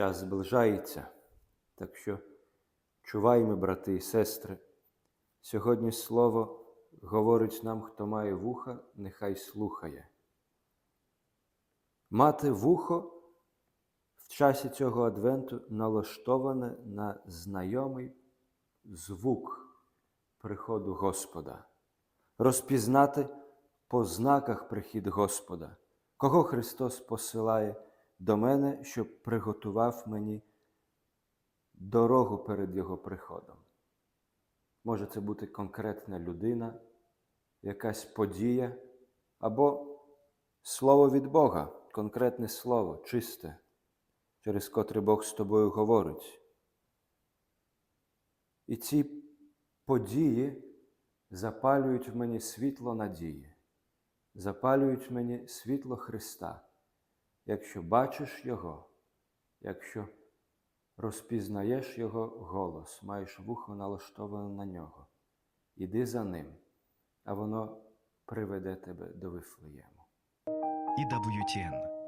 час зближається. Так що чуваймо, брати і сестри. Сьогодні слово говорить нам, хто має вуха, нехай слухає. Мати вухо в часі цього адвенту налаштоване на знайомий звук приходу Господа, розпізнати по знаках прихід Господа, кого Христос посилає до мене, щоб приготував мені дорогу перед Його приходом. Може це бути конкретна людина, якась подія або слово від Бога, конкретне слово, чисте, через котре Бог з тобою говорить. І ці події запалюють в мені світло надії, запалюють в мені світло Христа, якщо бачиш Його, якщо розпізнаєш Його голос, маєш вухо налаштоване на нього. Іди за ним, а воно приведе тебе до Вифлеєму. EWTN